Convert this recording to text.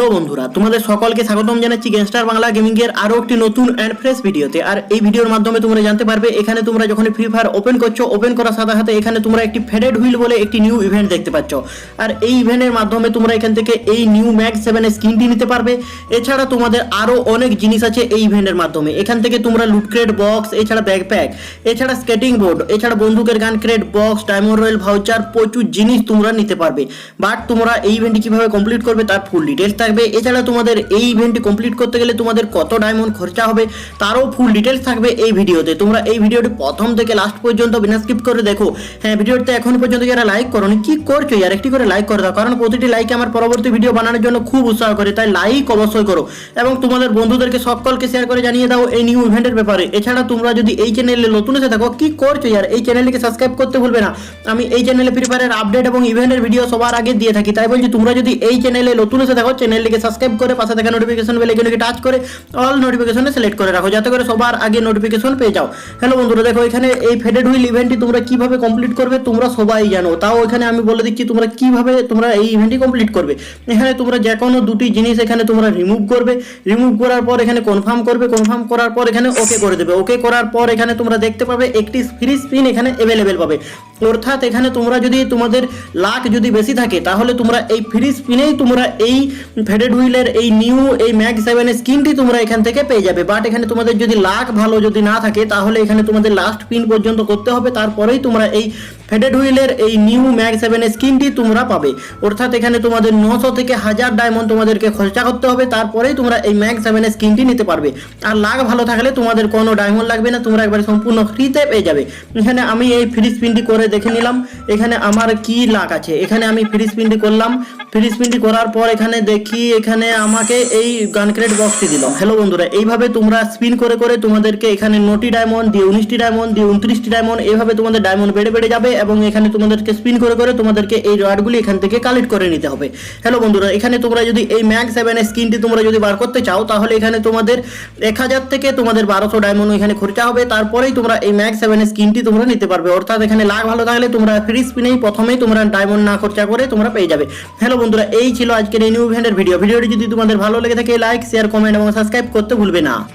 Hello বন্ধুরা, তোমাদের সকলকে স্বাগতম জানাচ্ছি গ্যাংস্টার বাংলা গেমিং এর আরও একটি নতুন অ্যান্ড ফ্রেশ ভিডিওতে। আর এই ভিডিওর মাধ্যমে তোমরা জানতে পারবে, এখানে তোমরা যখন ফ্রি ফায়ার ওপেন করছ ওপেন করার সাথে সাথে এখানে তোমরা একটি ফেডেড হুইল বলে একটি নিউ ইভেন্ট দেখতে পাচ্ছ। আর এই ইভেন্টের মাধ্যমে তোমরা এখান থেকে এই নিউ ম্যাক্স সেভেনের স্কিনটি নিতে পারবে। এছাড়া তোমাদের আরও অনেক জিনিস আছে এই ইভেন্টের মাধ্যমে। এখান থেকে তোমরা লুট ক্রেট বক্স এছাড়া ব্যাকপ্যাক এছাড়া স্কেটিং বোর্ড এছাড়া বন্দুকের gun crate box diamond royale voucher প্রচুর জিনিস তোমরা নিতে পারবে। বাট তোমরা এই ইভেন্টটি কীভাবে কমপ্লিট করবে তার ফুল ডিটেলস থাকবে। এছাড়া তোমাদের এই ইভেন্টটি কমপ্লিট করতে গেলে তোমাদের কত ডায়মন্ড খরচা হবে, তারও ফুল ডিটেলস থাকবে এই ভিডিওতে। তোমরা এই ভিডিওটি প্রথম থেকে লাস্ট পর্যন্ত বিনা স্কিপ করে দেখো। হ্যাঁ ভিডিওতে এখন পর্যন্ত যারা লাইক করোনি, কি করছ আর একটি করে লাইক করে দাও, কারণ প্রতিটি লাইক আমার পরবর্তী ভিডিও বানানোর জন্য খুব উৎসাহ করে, তাই লাইক অবশ্যই করো। এবং তোমাদের বন্ধুদেরকে সকলকে শেয়ার করে জানিয়ে দাও এই নিউ ইভেন্টের ব্যাপারে। এছাড়া তোমরা যদি এই চ্যানেলে নতুন এসে থাকো, কি করছ আর এই চ্যানেলটিকে সাবস্ক্রাইব করতে ভুলবে না। আমি এই চ্যানেলে ফ্রি ফায়ারের আপডেট এবং ইভেন্টের ভিডিও সবার আগে দিয়ে থাকি। তাই বলছি, তোমরা যদি এই চ্যানেলে নতুন এসে থাকো চ্যানেলটিকে সাবস্ক্রাইব করে, পাশে থাকা নোটিফিকেশন বেল আইকনকে টাচ করে অল নোটিফিকেশনে সিলেক্ট করে রাখো, যাতে করে সবার আগে নোটিফিকেশন পেয়ে যাও। হ্যালো বন্ধুরা, দেখো এখানে এই ফেডেড হুইল ইভেন্টটি তোমরা কীভাবে কমপ্লিট করবে তোমরা সবাই জানো। তাও এখানে আমি বলে দিচ্ছি তোমরা কীভাবে তোমরা এই ইভেন্টটি কমপ্লিট করবে। এখানে তোমরা যে কোনো দুটি জিনিস এখানে তোমরা রিমুভ করবে। রিমুভ করার পর এখানে কনফার্ম করবে কনফার্ম করার পর এখানে ওকে করে দেবে। ওকে করার পর এখানে তোমরা দেখতে পাবে একটি ফ্রি স্পিন এখানে অ্যাভেলেবেল পাবে। অর্থাৎ এখানে তোমরা যদি তোমাদের লাখ যদি বেশি থাকে, তাহলে তোমরা এই ফ্রি স্পিনেই তোমরা এই ফেডেড হুইলের এই নিউ এই ম্যাগ সেভেনের স্কিনটি তোমরা এখান থেকে পেয়ে যাবে। বাট এখানে তোমাদের যদি লাখ ভালো যদি না থাকে, তাহলে এখানে তোমাদের লাস্ট পিন পর্যন্ত করতে হবে। তারপরেই তোমরা এই ফেডেড হুইলের এই নিউ ম্যাগ সেভেনের স্কিনটি তোমরা পাবে। অর্থাৎ এখানে তোমাদের নশো থেকে হাজার ডায়মন্ড তোমাদেরকে খরচা করতে হবে, তারপরেই তোমরা এই ম্যাগ সেভেনের স্কিনটি নিতে পারবে। আর লাখ ভালো থাকলে তোমাদের কোনো ডায়মন্ড লাগবে না, তোমরা একবারে সম্পূর্ণ ফ্রিতে পেয়ে যাবে। এখানে আমি এই ফ্রি স্পিনটি করে দেখে নিলাম। এখানে আমার কি লাখ আছে? এখানে আমি ফ্রি স্পিনটি করলাম। ফ্রি স্পিনটি করার পর এখানে দেখি, এখানে আমাকে এই গান ক্রেট বক্সটি দিল। হ্যালো বন্ধুরা, এইভাবে তোমরা স্পিন করে করে তোমাদেরকে এখানে নটি ডায়মন্ড দিয়ে উনিশটি ডায়মন্ড দিয়ে উনত্রিশটি ডায়মন্ড এইভাবে তোমাদের ডায়মন্ড বেড়ে বেড়ে যাবে। এবং এখানে তোমাদেরকে স্পিন করে করে তোমাদেরকে এই রডগুলি এখান থেকে কালেক্ট করে নিতে হবে। হ্যালো বন্ধুরা, এখানে তোমরা যদি এই ম্যাক সেভেনের স্কিনটি তোমরা যদি বার করতে চাও, তাহলে এখানে তোমাদের এক হাজার থেকে তোমাদের বারোশো ডায়মন্ড এখানে খরচা হবে। তারপরেই তোমরা এই ম্যাক সেভেনের স্কিনটি তোমরা নিতে পারবে। অর্থাৎ এখানে লাখ ভালো থাকলে তোমরা ফ্রি স্পিনেই প্রথমেই তোমরা ডায়মন্ড না খরচা করে তোমরা পেয়ে যাবে। হ্যালো বন্ধুরা, এই ছিল আজকের এই নিউ ইভেন্টের ভিডিও ভিডিওটি যদি তোমাদের ভালো লেগে থাকে লাইক শেয়ার কমেন্ট এবং সাবস্ক্রাইব করতে ভুলবে না।